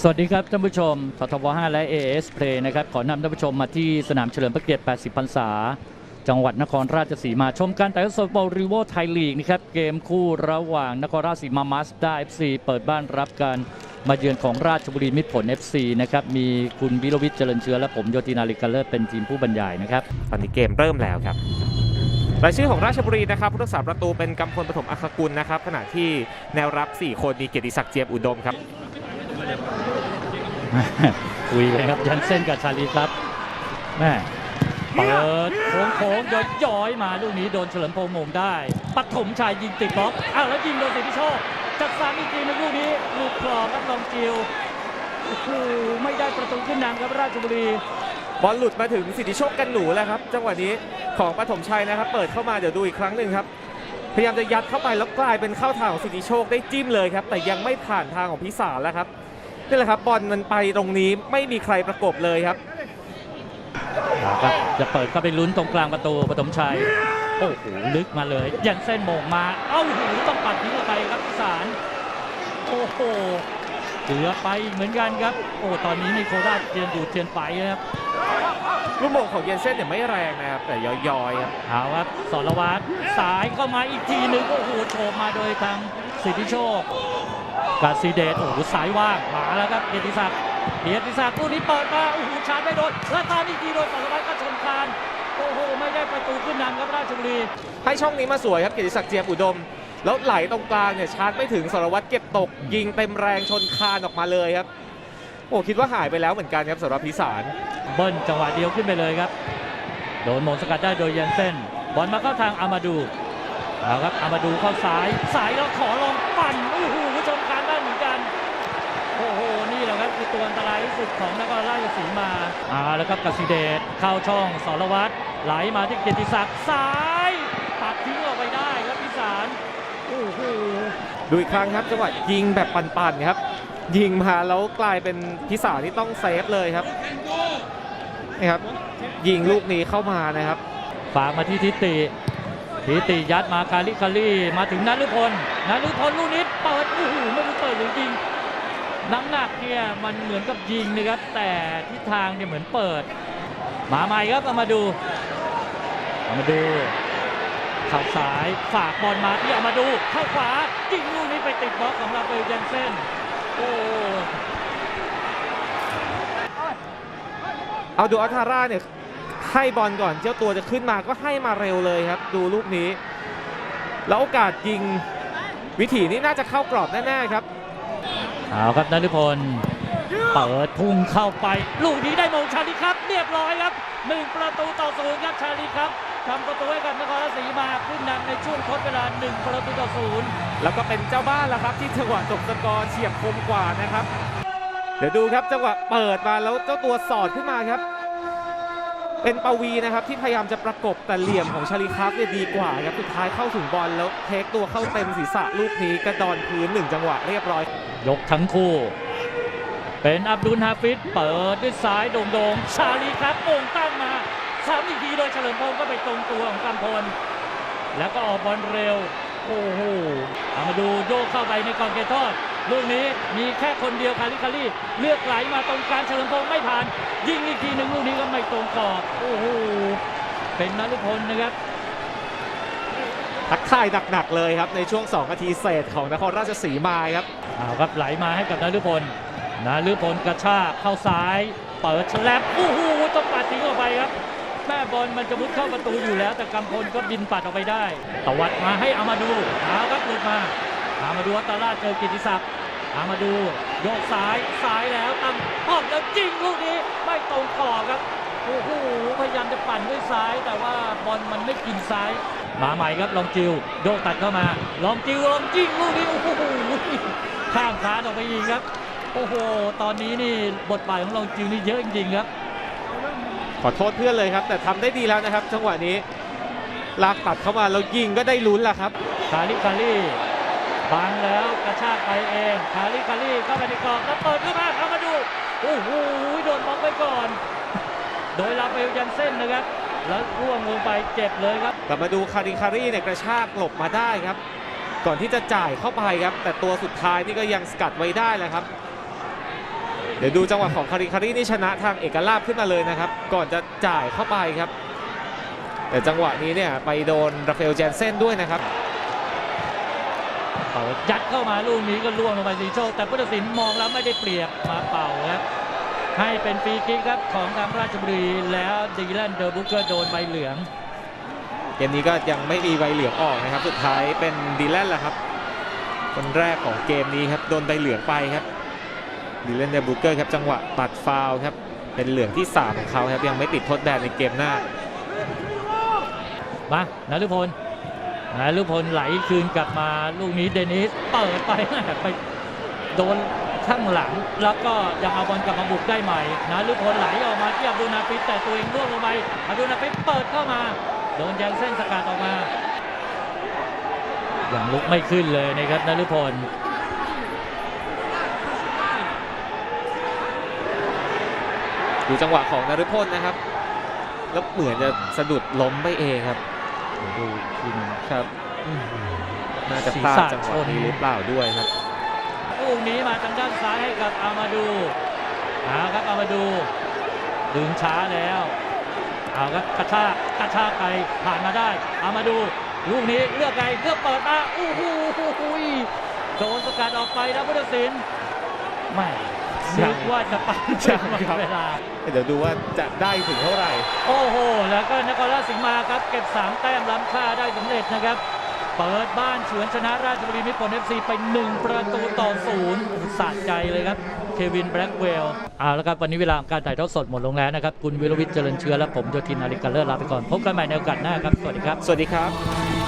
สวัสดีครับท่านผู้ชมททบ5และ AS Play นะครับ ขอนำท่านผู้ชมมาที่สนามเฉลิมพระเกียรติ 80 พรรษา จังหวัดนครราชสีมาชมการแต่ายทอดสดบอลรีโวไทยลีกนะครับ เกมคู่ระหว่างนครราชสีมามาสด้า FC เปิดบ้านรับการมาเยือนของราชบุรีมิตรผล FC นะครับ มีคุณวิรวิทย์เจริญเชื้อและผมโยตินาลิกาเลอร์เป็นทีมผู้บรรยายนะครับ ตอนนี้เกมเริ่มแล้วครับรายชื่อของราชบุรีนะครับผู้รักษาประตูเป็นกำพลปฐมอัครกุลนะครับขณะที่แนวรับ 4 คนมีเกียรติศักดิ์เจียมอุดมครับ คุยเลยครับยันเส้นกับชาลีครับแม่เปิดโค้งโค้งๆโดยย้อยมาลูกนี้โดนเฉลิมพงษ์มงได้ปฐมชัยยิงติดบล็อกอ้าวแล้วยิงโดนสิทธิโชคจัดสามอีกทีในลูกนี้ลูกคลองครับลองจิวโอ้โหไม่ได้ประตูขึ้นนำครับราชบุรีบอลหลุดมาถึงสิทธิโชคกันหนูแล้วครับ จังหวะนี้ของปฐมชัยนะครับ เปิดเข้ามาเดี๋ยวดูอีกครั้งหนึ่งครับ พยายามจะยัดเข้าไปแล้วกลายเป็นเข้าทางของสิทธิโชคได้จิ้มเลยครับ แต่ยังไม่ผ่านทางของพิสารแล้วครับ นี่แหละครับบอลมันไปตรงนี้ไม่มีใครประกบเลยครับครับจะเปิดเข้าไปลุ้นตรงกลางประตูปฐมชัยโอ้โหลึกมาเลย ยันเส้นโมงมาเอ้าหูต้องปัดทิ้งออกไปครับพิสารโอ้โหเหลือไปอีกเหมือนกันครับ โอ้ตอนนี้ในโคราชเทียนดูดเทียนไปนะครับลูกโมงของเยนเซ่นเนี่ยไม่แรงนะครับแต่ย้อยๆครับเอาครับสรวัตรสายเข้ามาอีกทีหนึ่งโอ้โหโฉบมาโดยทางสิทธิโชค กาซีเดชโอ้โหสายว่างมาแล้วครับเกียรติศักดิ์เกียรติศักดิ์ตู้นี้เปิดมาโอ้โหชาร์จไม่โดนแล้วตามอีกทีโดนสรวัตรก็ชนคานโอ้โหไม่ได้ประตูขึ้นนำครับราชบุรีให้ช่องนี้มาสวยครับเกียรติศักดิ์เจียมอุดม แล้วไหลตรงกลางเนี่ยชาร์จไม่ถึงสารวัตรเก็บตก ยิงเต็มแรงชนคานออกมาเลยครับโอ้คิดว่าหายไปแล้วเหมือนกันครับสำหรับพิสารเบิ้ลจังหวะเดียวขึ้นไปเลยครับ โดนโมงสกัดได้โดยเยนเซนบอลมาเข้าทางอามาดูเอาครับอามาดูเข้าซ้ายสายแล้วขอลองปั่นโอ้โห อตัวอันตรายที่สุดของนครราชสีมาอ่าแล้วครับกสิเดชเข้าช่องสรวัตรไหลมาที่เกียรติศักดิ์ซ้ายปัดทิ้งออกไปได้ครับพิสารโอ้โหดูอีกครั้งครับจังหวะยิงแบบปั่นๆครับ ยิงมาแล้วกลายเป็นพิสารที่ต้องเซฟเลยครับนี่ครับ ยิงลูกนี้เข้ามานะครับ ฝากมาที่ทิติทิติยัดมาคาริคารีมาถึงนันลุพลนันลุพลลูกนี้เปิดโอ้โหไม่รู้เปิดหรือยิง น้ำหนักเนี่ยมันเหมือนกับยิงนะครับ แต่ทิศทางเนี่ยเหมือนเปิด มาใหม่ครับเอามาดูเอามาดูเข่าซ้ายฝากบอลมาที่เอามาดูเข้าขวายิงลูกนี้ไปติดบล็อกของราเฟลเจนเซนโอ้เอาดูอัลทาร่าเนี่ยให้บอลก่อนเจ้าตัวจะขึ้นมาก็ให้มาเร็วเลยครับ ดูลูกนี้ แล้วโอกาสยิงวิถีนี้น่าจะเข้ากรอบแน่ๆครับ เอาครับนฤพลเปิดพุ่งเข้าไป ลูกนี้ได้มงชาลีครับ เรียบร้อยครับหนึ่งประตูต่อศูนย์ครับชาลีครับทำประตูให้กับนครราชสีมาขึ้นนำในช่วงทดเวลาหนึ่งประตูต่อศูนย์แล้วก็เป็นเจ้าบ้านแล้วครับ ที่จังหวะจบสกอร์เฉียบคมกว่านะครับ เดี๋ยวดูครับจังหวะเปิดมาแล้วเจ้าตัวสอดขึ้นมาครับ เป็นปวีนะครับที่พยายามจะประกบแต่เหลี่ยมของชาลีคัฟเนี่ยดีกว่าครับสุดท้ายเข้าถึงบอลแล้วเทคตัวเข้าเต็มศีรษะลูกนี้กระดอนพื้นหนึ่งจังหวะเรียบร้อย ยกทั้งคู่ เป็นอับดุลฮาฟิดเปิดด้วยซ้ายโด่งๆชาลีครับโป่งตั้งมาซ้ำอีกทีโดยเฉลิมพงศ์ก็ไปตรงตัวของกำพลแล้วก็ออกบอลเร็วโอ้โหเอามาดูโยกเข้าไปในกองเกทอดลูกนี้มีแค่คนเดียวคาริคารีเลือกไหลมาตรงกลางเฉลิมพงศ์ไม่ผ่าน ยิงอีกทีหนึ่งลูกนี้ก็ไม่ตรงกรอบโอ้โหเป็นนฤพลนะครับทักทายหนักๆเลยครับในช่วง 2 นาทีเศษของนครราชสีมาครับเอาครับไหลมาให้กับนฤพลนฤพลกระชากเข้าซ้าย เปิดฉลับโอ้โหต้องปัดทิ้งออกไปครับแม่บอลมันจะมุดเข้าประตูอยู่แล้ว แต่กำพลก็บินปัดออกไปได้ ตวัดมาให้อามาดูเอาครับหลุดมาอามาดูอัตตาลาดเจอกิติศักดิ์ อามาดูโยกซ้ายซ้ายแล้วตั้งป้อมแล้วยิงลูกนี้ไม่ตรงขอบครับโอ้โหพยายามจะปั่นด้วยซ้าย แต่ว่าบอลมันไม่กินซ้าย มาใหม่ครับลองจิวโยกตัดเข้ามา ลองจิวลองยิงลูกนี้โอ้โหข้ามคานออกไปยิงครับ โอ้โห ตอนนี้นี่บทบาทของลองจิวนี่เยอะจริงๆครับ ขอโทษเพื่อนเลยครับ แต่ทำได้ดีแล้วนะครับ จังหวะนี้ลากตัดเข้ามาแล้วยิงก็ได้ลุ้นแล้วครับคาริคารี บังแล้วกระชากไปเองคาริคารีเข้าไปในกรอบแล้วเปิดเข้ามาเข้ามาดูโอ้โหโดนบล็อกไว้ก่อน โดยลาเฟลยันเส้นนะครับแล้วร่วงลงไปเจ็บเลยครับกลับมาดูคาริคารีเนี่ยกระชากหลบมาได้ครับ ก่อนที่จะจ่ายเข้าไปครับ แต่ตัวสุดท้ายนี่ก็ยังสกัดไว้ได้แหละครับ เดี๋ยวดูจังหวะของคาริคารินี่ชนะทางเอกลาบขึ้นมาเลยนะครับ ก่อนจะจ่ายเข้าไปครับ แต่จังหวะนี้เนี่ยไปโดนราฟาเอลเจนเซนด้วยนะครับ เปิดยัดเข้ามาลูกนี้ก็ล่วงลงไปสีโชคแต่ผู้ตัดสินมองแล้วไม่ได้เปรียบมาเป่าครับให้เป็นฟรีคิกครับของทางราชบุรีแล้วดีแลนเดอร์บุกเกอร์โดนใบเหลืองเกมนี้ก็ยังไม่มีใบเหลืองออกนะครับ สุดท้ายเป็นดีแลนแหละครับคนแรกของเกมนี้ครับโดนใบเหลืองไปครับดีแลนเดบูเกอร์ครับจังหวะตัดฟาวล์ครับเป็นเหลืองที่3ของเขาครับยังไม่ติดทดแบนในเกมหน้ามานฤพล นฤพลไหลคืนกลับมาลูกนี้เดนิสเปิดไปไปโดนข้างหลัง แล้วก็ยังเอาบอลกลับมาบุกได้ใหม่นฤพลไหลออกมาที่อับดุลนาฟิสแต่ตัวเองล่วงลงไปอับดุลนาฟิสเปิดเข้ามา โดนแยงเส้นสกัดออกมายังลุกไม่ขึ้นเลยนะครับนฤพลดูจังหวะของนฤพลนะครับ แล้วเหมือนจะสะดุดล้มไปเองครับ ดูทีมครับอืมน่าจะพลาดจังหวะนี้หรือเปล่าด้วยครับลูกนี้มาทางด้านซ้ายให้กับอามาดูเอาครับอามาดู ดึงช้าแล้วเอาครับกระชากกระชากไปผ่านมาได้ อามาดูลูกนี้เลือกไงเลือกเปิดมาอู้หูโดนสกัดออกไปนะพุทธศิลป์ไม่ นึกว่าจะปังยังครับเวลา เดี๋ยวดูว่าจะได้ถึงเท่าไหร่ โอ้โห แล้วก็นครราชสีมาครับ เก็บ 3 แต้มล้ำค่าได้สำเร็จนะครับ เปิดบ้านเฉือนชนะราชบุรีมิตรผลเอฟซีไป 1 ประตูต่อศูนย์สะใจเลยครับ เควินแบล็กเวลเอาละครับ วันนี้เวลาการถ่ายทอดสดหมดลงแล้วนะครับ คุณวิรวิทย์เจริญเชื้อและผมโยทินอาริกาเลอร์ลาไปก่อน พบกันใหม่ในโอกาสหน้าครับ สวัสดีครับ สวัสดีครับ